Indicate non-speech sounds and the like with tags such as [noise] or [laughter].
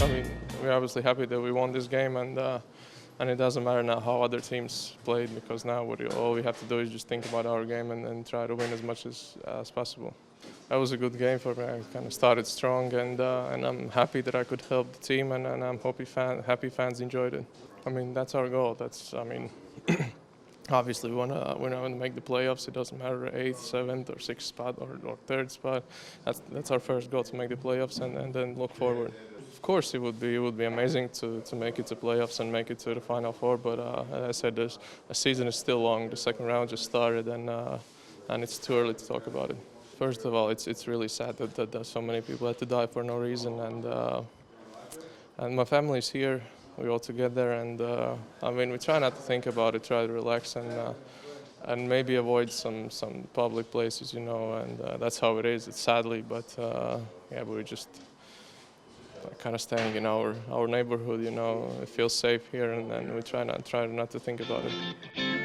we're obviously happy that we won this game, and uh, and it doesn't matter now how other teams played because now all we have to do is just think about our game and, and try to win as much as as possible. That was a good game for me. I kind of started strong, and uh, and I'm happy that I could help the team, and, and I'm happy fan, happy fans enjoyed it. I mean, that's our goal. That's I mean. [clears throat] Obviously, we want to we want to make the playoffs. It doesn't matter eighth, seventh, or sixth spot or, or third spot. That's that's our first goal to make the playoffs and, and then look forward. Of course, it would be it would be amazing to, to make it to playoffs and make it to the final four. But uh, as I said, there's, the season is still long. The second round just started, and uh, and it's too early to talk about it. First of all, it's it's really sad that, that, that so many people had to die for no reason, and uh, and my family's here. We're all together, and uh, I mean, we try not to think about it. Try to relax and uh, and maybe avoid some some public places, you know. And uh, that's how it is. It's sadly, but uh, yeah, we're just kind of staying in our our neighborhood, you know. It feels safe here, and, and we try not try not to think about it.